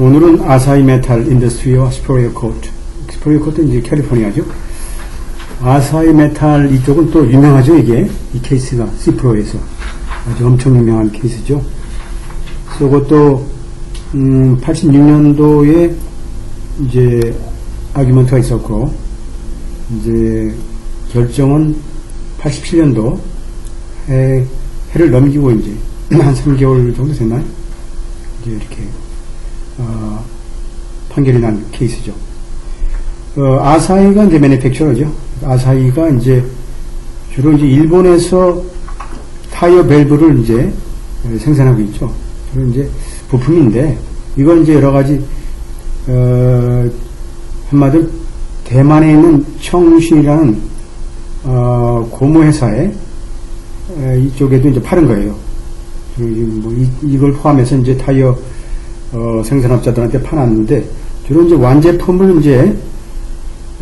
오늘은 아사히 메탈 인더스트리와 스포리어 코트. 스포리어 코트는 이제 캘리포니아죠. 아사히 메탈 이쪽은 또 유명하죠, 이게. 이 케이스가 시프로에서. 아주 엄청 유명한 케이스죠. 그것도, 음, 86년도에 이제 아규먼트가 있었고, 이제 결정은 87년도 해, 해를 넘기고 이제 한 3개월 정도 됐나요? 이제 이렇게 어, 판결이 난 케이스죠. 어, 아사히가 이제 매니팩처러죠. 아사히가 이제 주로 이제 일본에서 타이어 밸브를 이제 생산하고 있죠. 주로 이제 부품인데 이건 이제 여러 가지 어, 한마디로 대만에 있는 청신이라는 어, 고무 회사에 에, 이쪽에도 이제 파는 거예요. 뭐 이, 걸 포함해서 이제 타이어 어, 생산업자들한테 파놨는데 주로 이제 완제품을 이제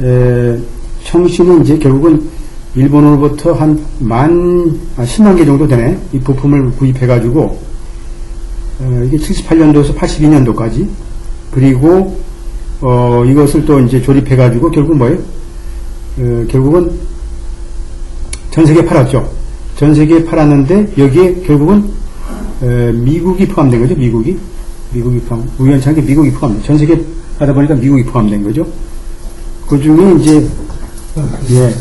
에, 청신이 이제 결국은 일본으로부터 한 만, 아, 10만 개 정도 되네. 이 부품을 구입해가지고, 어, 이게 78년도에서 82년도까지. 그리고, 어, 이것을 또 이제 조립해가지고, 결국 뭐예요? 어, 결국은 전 세계에 팔았죠. 전 세계에 팔았는데, 여기에 결국은, 에, 미국이 포함된 거죠, 미국이. 미국이 포함, 우연찮게 미국이 포함된, 전 세계 하다 보니까 미국이 포함된 거죠. 그 중에 이제, 예,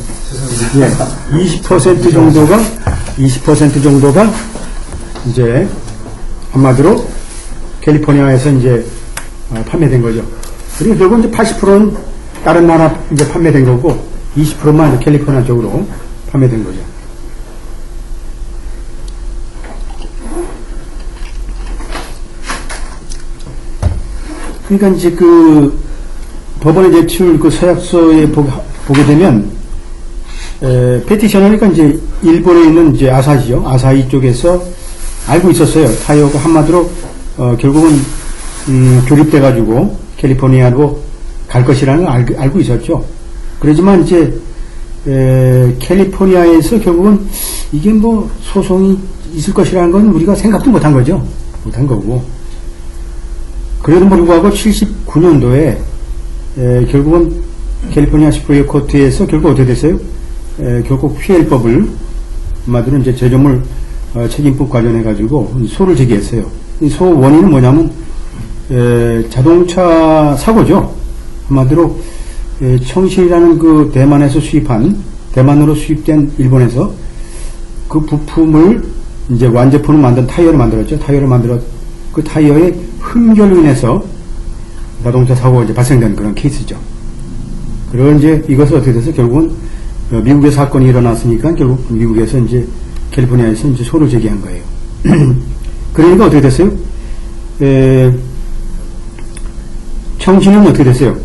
예, 20% 정도가, 20% 정도가 이제 한마디로 캘리포니아에서 이제 어, 판매된 거죠. 그리고 결국 이제 80%는 다른 나라 이제 판매된 거고, 20%만 이제 캘리포니아 쪽으로 판매된 거죠. 그러니까 이제 그 법원에 제출 그 서약서에 보, 보게 되면 에, 페티셔너니까 이제 일본에 있는 이제 아사히죠. 아사히 쪽에서 알고 있었어요. 타이어가 한마디로 어, 결국은 음, 조립돼 가지고 캘리포니아로 갈 것이라는 걸 알, 알고 있었죠. 그러지만 이제 에, 캘리포니아에서 결국은 이게 뭐 소송이 있을 것이라는 건 우리가 생각도 못한 거죠. 못한 거고. 그래도 불구하고 79년도에 에, 결국은 캘리포니아 시프리어 코트에서 결국 어떻게 됐어요? 에, 결국 피해법을 한마디로 이제 제조물 어, 책임법 관련해 가지고 소를 제기했어요. 이 소 원인은 뭐냐면 에, 자동차 사고죠. 한마디로 에, 청신이라는 그 대만에서 수입한 대만으로 수입된 일본에서 그 부품을 이제 완제품을 만든 타이어를 만들었죠. 타이어를 만들어 그 타이어의 흠결로 인해서 자동차 사고가 이제 발생된 그런 케이스죠. 그리고 이제 이것을 어떻게 돼서 결국은 어, 미국의 사건이 일어났으니까 결국 미국에서 이제 캘리포니아에서 이제 소를 제기한 거예요. 그러니까 어떻게 됐어요? 에, 청신은 어떻게 됐어요?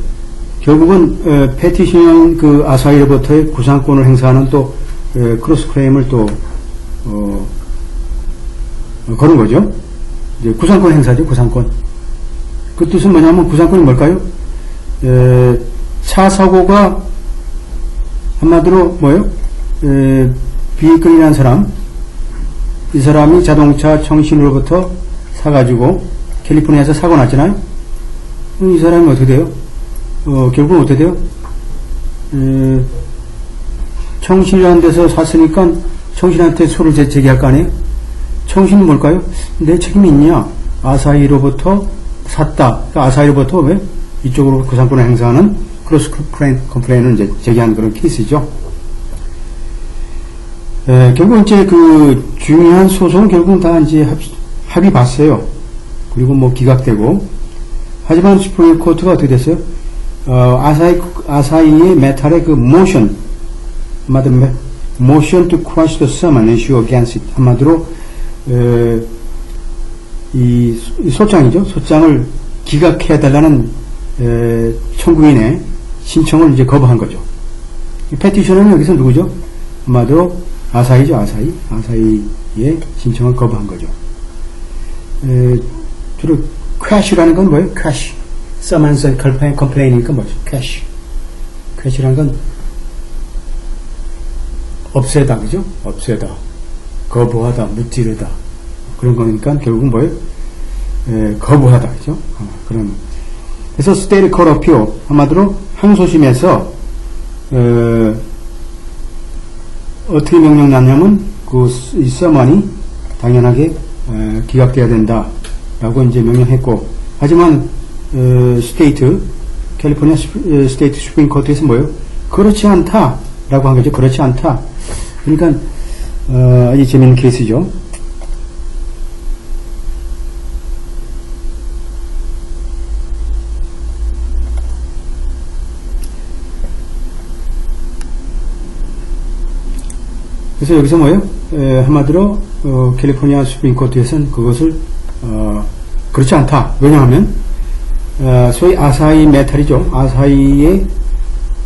결국은 에, 패티시언 그 아사히로부터의 구상권을 행사하는 또 에, 크로스 클레임을 또 어, 어, 거는 거죠. 이제 구상권 행사죠, 구상권. 그 뜻은 뭐냐면 구상권이 뭘까요? 에, 차 사고가 한마디로 뭐예요? 에, 비이클이라는 사람, 이 사람이 자동차 청신으로부터 사가지고 캘리포니아에서 사고 났잖아요. 이 사람이 어떻게 돼요? 어, 결국은 어떻게 돼요? 에, 청신이라는 데서 샀으니까 청신한테 소를 제- 제기할 거 아니에요? 청신은 뭘까요? 내 책임이 있냐? 아사히로부터 샀다. 그러니까 아사히로부터 왜? 이쪽으로 구상권을 행사하는 크로스 컴플레인, 컴플레인을 이제 제기한 그런 케이스죠. 에, 결국 이제 그 중요한 소송은 결국은 다 이제 합, 합의 봤어요. 그리고 뭐 기각되고. 하지만 슈프림 코트가 어떻게 됐어요? 어, 아사히, 아사히의 메탈의 그 모션, 한마디로 motion to quash the summon issue against it. 한마디로 에, 이, 소장이죠. 소장을 기각해달라는 에, 청구인의 신청을 이제 거부한 거죠. 이 페티션은 여기서 누구죠? 한마디로 아사히죠. 아사히. 아사히의 신청을 거부한 거죠. 에, 주로 crash라는 건 뭐예요? summons and complain- complain이니까 뭐죠? crash. crash라는 건 없애다, 그죠? 없애다. 거부하다, 무찌르다. 그런 거니까 결국은 뭐예요? 에, 거부하다. 그죠? 어, 그런. 그래서 스테이트 코러피오 한마디로 항소심에서 어, 어떻게 명령 났냐면 그 스- 이 서먼이 당연하게 에, 기각돼야 된다라고 이제 명령했고 하지만 어, 스테이트 캘리포니아 스테이트 슈프림 코트에서 뭐요? 그렇지 않다라고 한 거죠. 그렇지 않다. 그러니까 어, 이 재밌는 케이스죠. 그래서 여기서 뭐예요? 에, 한마디로 어, 캘리포니아 수프림 코트에서는 그것을 어, 그렇지 않다. 왜냐하면 어, 소위 아사히 메탈이죠. 아사히의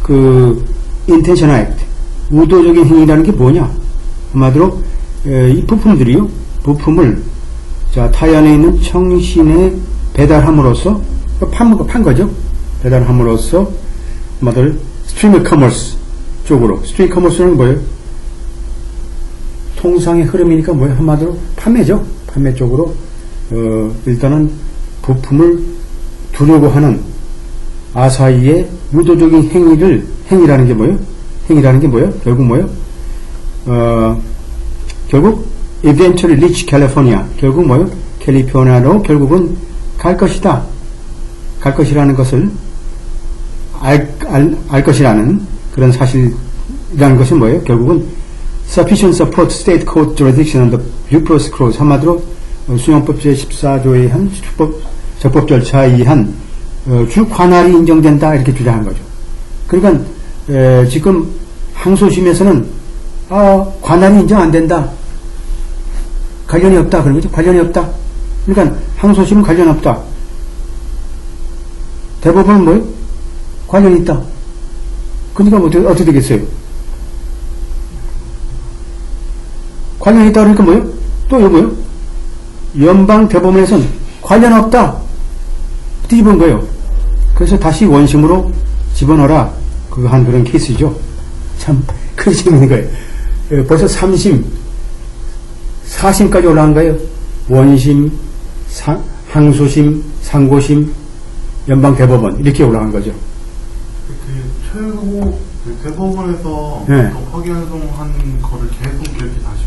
그 intentional act, 의도적인 행위라는 게 뭐냐? 한마디로 에, 이 부품들이요. 부품을 자 타이 안에 있는 청신에 배달함으로써 판, 판 거죠. 배달함으로써 한마디로 스트리머 커머스 쪽으로 스트리머 커머스는 뭐예요? 통상의 흐름이니까 뭐예요? 한마디로 판매죠. 판매 쪽으로 어, 일단은 부품을 두려고 하는 아사히의 의도적인 행위를 행위라는 게 뭐예요? 행위라는 게 뭐예요? 결국 뭐예요? 어, 결국 eventually reach California. 결국 뭐예요? 캘리포니아로 결국은 갈 것이다. 갈 것이라는 것을 알, 알, 알 것이라는 그런 사실이라는 것이 뭐예요? 결국은 sufficient support state court jurisdiction on the due process clause 한마디로 어, 수용법 제14조에 의한 수법, 적법 절차에 의한 어, 주 관할이 인정된다 이렇게 주장한 거죠. 그러니까 에, 지금 항소심에서는 아, 관할이 인정 안 된다. 관련이 없다 그런 거죠. 관련이 없다. 그러니까 항소심은 관련 없다. 대법원은 뭐예요? 관련이 있다. 그러니까 뭐 어떻게, 어떻게 되겠어요? 관련이 있다 그러니까 뭐예요? 또 이거 뭐예요? 연방 대법원에서는 관련 없다. 뒤집은 거예요. 그래서 다시 원심으로 집어넣어라. 그거 한 그런 케이스죠. 참, 그게 재밌는 거예요. 예, 벌써 3심, 4심까지 올라간 거예요. 원심, 상, 항소심, 상고심, 연방 대법원. 이렇게 올라간 거죠. 그 최고 그 대법원에서 네. 또 파기환송한 거를 계속 이렇게 다시?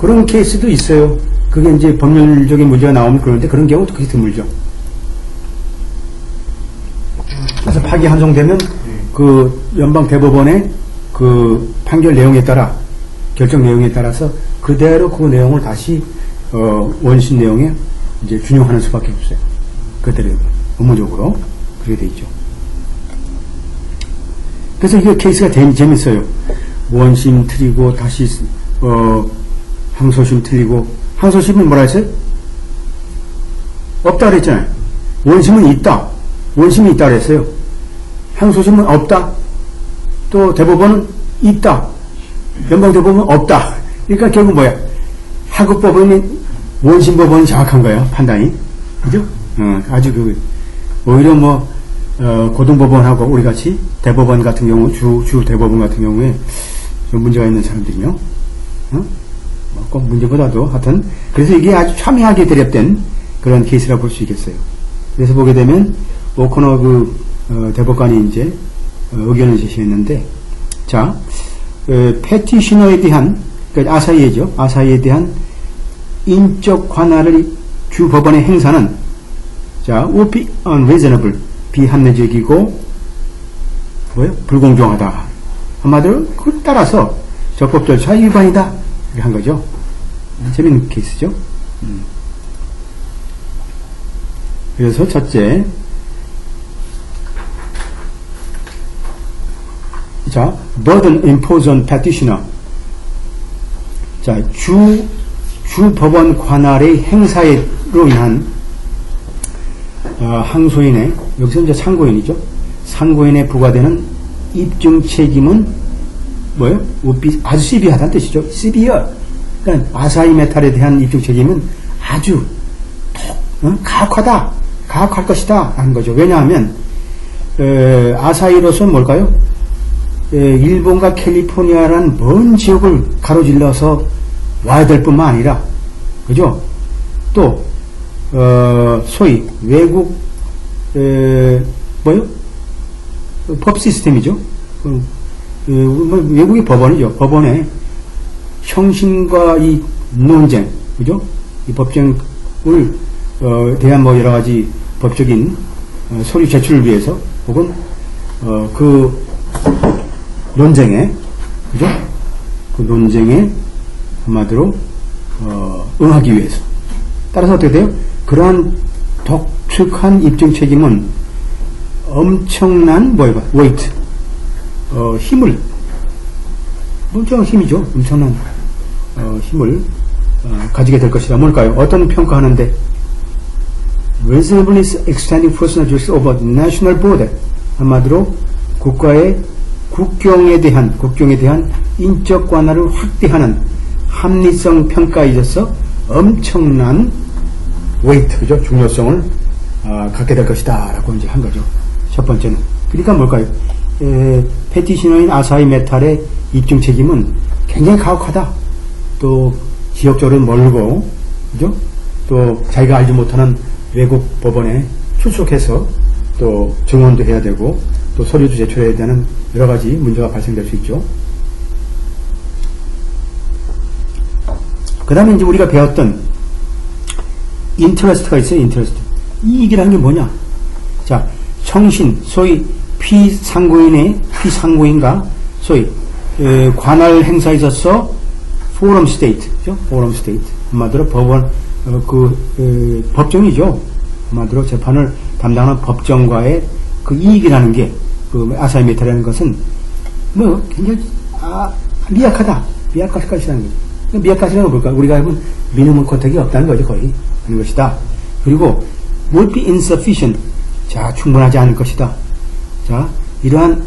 그런 케이스도 있어요. 그게 이제 법률적인 문제가 나오면 그러는데 그런 경우도 그렇게 드물죠. 그래서 파기 환송되면 그 연방 대법원의 그 판결 내용에 따라 결정 내용에 따라서 그대로 그 내용을 다시 어, 원심 내용에 이제 준용하는 수밖에 없어요. 그대로 업무적으로 그렇게 돼 있죠. 그래서 이게 케이스가 재밌어요. 원심 틀리고 다시 어, 항소심 틀리고 항소심은 뭐라 했어요? 없다 그랬잖아요. 원심은 있다. 원심이 있다 그랬어요. 항소심은 없다. 또 대법원은 있다. 연방대법원은 없다. 그러니까 결국 뭐야? 하급법원이 원심법원이 정확한 거예요. 판단이. 그죠? 어, 아주 그 오히려 뭐 어, 고등법원하고 우리 같이 대법원 같은 경우 주, 주 대법원 같은 경우에 좀 문제가 있는 사람들이요. 어? 뭐꼭 문제보다도 하여튼 그래서 이게 아주 첨예하게 대립된 그런 케이스라 볼수 있겠어요. 그래서 보게 되면 오코너 그 어, 대법관이 이제 어, 의견을 제시했는데 자 어, 패티셔너에 대한 그러니까 아사히에죠. 아사히에 대한 인적 관할을 주 법원의 행사는 자 would be unreasonable 비합리적이고 뭐요? 불공정하다. 한마디로 그 따라서 적법 절차 위반이다 이렇게 한 거죠. 재밌는 케이스죠. 음. 그래서 첫째, 자, burden imposed on petitioner. 자, 주, 주 법원 관할의 행사로 인한 어, 항소인의, 여기서 이제 상고인이죠. 상고인에 부과되는 입증 책임은 뭐예요? 우비, 아주 시비하다는 뜻이죠. 시비어. 그러니까 아사히 메탈에 대한 입증 책임은 아주 톡, 어? 가혹하다. 가혹할 것이다. 하는 거죠. 왜냐하면, 에, 아사히로서는 뭘까요? 에, 일본과 캘리포니아라는 먼 지역을 가로질러서 와야 될 뿐만 아니라, 그죠? 또, 어, 소위 외국 에, 뭐요? 어, 법 시스템이죠. 외국의 법원이죠. 법원에 형신과 이 논쟁, 그죠? 이 법정을 어, 대한 뭐 여러 가지 법적인 어, 서류 제출을 위해서 혹은 어, 그 논쟁에 그죠? 그 논쟁에 한마디로 어, 응하기 위해서 따라서 어떻게 돼요? 그러한 독특한 입증 책임은 엄청난 뭐예요? 웨이트 어, 힘을 엄청난 힘이죠. 엄청난 어, 힘을 어, 가지게 될 것이다. 뭘까요? 어떤 평가하는데 reasonably extending personal jurisdiction over national border 한마디로 국가의 국경에 대한 국경에 대한 인적 관할을 확대하는 합리성 평가에 있어서 엄청난 웨이트죠 중요성을 아, 갖게 될 것이다라고 이제 한 거죠. 첫 번째는 그러니까 뭘까요? 에, 페티셔너인 아사히 메탈의 입증 책임은 굉장히 가혹하다. 또 지역적으로 멀고 그죠? 또 자기가 알지 못하는 외국 법원에 출석해서 또 증언도 해야 되고 또 서류도 제출해야 되는 여러 가지 문제가 발생될 수 있죠. 그 다음에 이제 우리가 배웠던 인터레스트가 있어요, 인터레스트. 이익이라는 게 뭐냐? 자, 청신, 소위 피상고인의, 피상고인과 소위, 에, 관할 행사에 있어서 포럼 스테이트, 죠 포럼 스테이트. 한마디로 법원, 어, 그, 에, 법정이죠. 한마디로 재판을 담당하는 법정과의 그 이익이라는 게, 그 아사히 메탈이라는 것은 뭐 굉장히, 아, 미약하다. 미약할 것이라는 거죠. 그 미약하시는 건 뭘까? 우리가 알면 미니멈 컨택이 없다는 거죠, 거의. 하는 것이다. 그리고 would be insufficient. 자, 충분하지 않을 것이다. 자, 이러한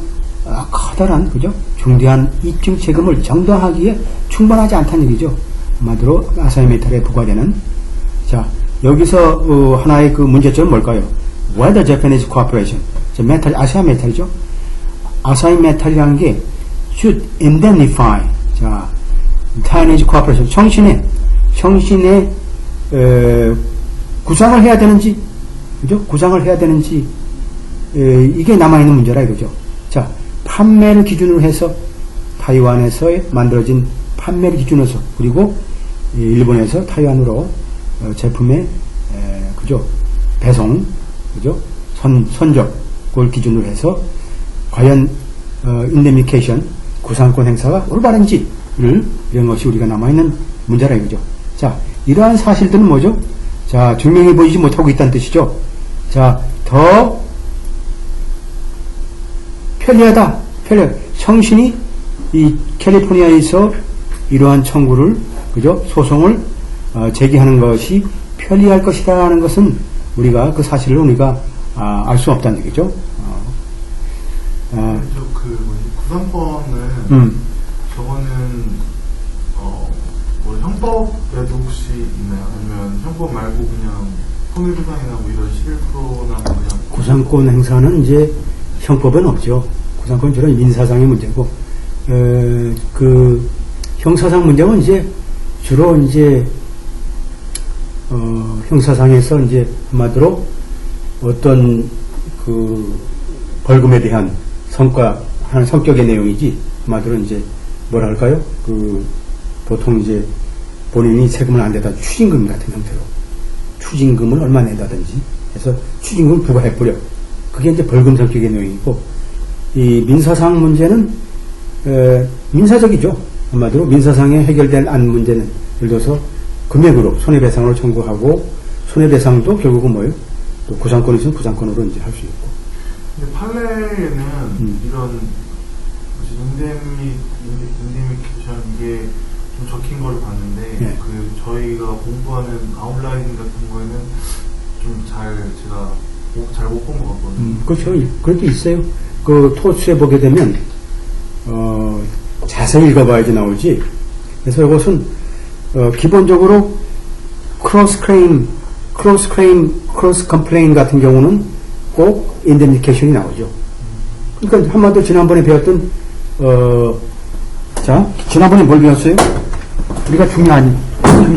아, 커다란, 그죠? 중대한 입증 책임을 정당하기에 충분하지 않다는 얘기죠. 한마디로 아사히 메탈에 부과되는. 자, 여기서 어, 하나의 그 문제점은 뭘까요? Whether Japanese Corporation, 자, 메탈, 아시아 메탈이죠? 아사히 메탈이라는 게 should indemnify. 자, Chinese Corporation, 청신의, 청신의 에, 구상을 해야 되는지, 그죠? 구상을 해야 되는지, 에, 이게 남아있는 문제라 이거죠. 자, 판매를 기준으로 해서 타이완에서 만들어진 판매를 기준으로 해서, 그리고 이 일본에서 타이완으로 어, 제품의, 에, 그죠? 배송, 그죠? 선, 선적, 그걸 기준으로 해서 과연 어, 인데미케이션, 구상권 행사가 올바른지를 이런 것이 우리가 남아있는 문제라 이거죠. 자, 이러한 사실들은 뭐죠? 자, 증명해 보이지 못하고 있다는 뜻이죠. 자, 더 편리하다. 편리. 성신이 이 캘리포니아에서 이러한 청구를, 그죠? 소송을 어, 제기하는 것이 편리할 것이라는 것은 우리가 그 사실을 우리가 아, 알 수 없다는 얘기죠. 어, 아, 저그 뭐지 구상권은 음. 저거는 어뭐 형법에도 혹시 있나요? 아니면 형법 말고 그냥 손해배상이나 뭐 이런 11%나 그냥 구상권 행사는 이제 형법은 없죠. 구상권 주로 민사상의 문제고, 어, 그 형사상 문제는 이제 주로 이제 어, 형사상에서 이제 한마디로 어떤 그 벌금에 대한 성과 하는 성격의 내용이지 한마디로 이제 뭐랄까요? 그 보통 이제 본인이 세금을 안 내다 추징금 같은 형태로 추징금을 얼마 낸다든지 해서 추징금을 부과해버려. 그게 이제 벌금 성격의 내용이고, 이 민사상 문제는, 에, 민사적이죠. 한마디로 민사상에 해결될 안 문제는, 예를 들어서 금액으로 손해배상을 청구하고, 손해배상도 결국은 뭐예요? 또 구상권이 있으면 구상권으로 이제 할 수 있고. 근데 판례에는 음. 이런 뭐지 인데미 인데미케이션 이게 좀 적힌 걸 봤는데 네. 그 저희가 공부하는 아웃라인 같은 거에는 좀 잘 제가 잘 못 본 것 같거든요. 음, 그렇죠. 그렇게 있어요. 그 토스에 보게 되면, 어, 자세히 읽어봐야지 나오지. 그래서 이것은, 어, 기본적으로, 크로스 크레임, 크로스 크레임, 크로스 컴플레인 같은 경우는 꼭 인데미케이션이 나오죠. 그러니까 한마디로 지난번에 배웠던, 어, 자, 지난번에 뭘 배웠어요? 우리가 중요한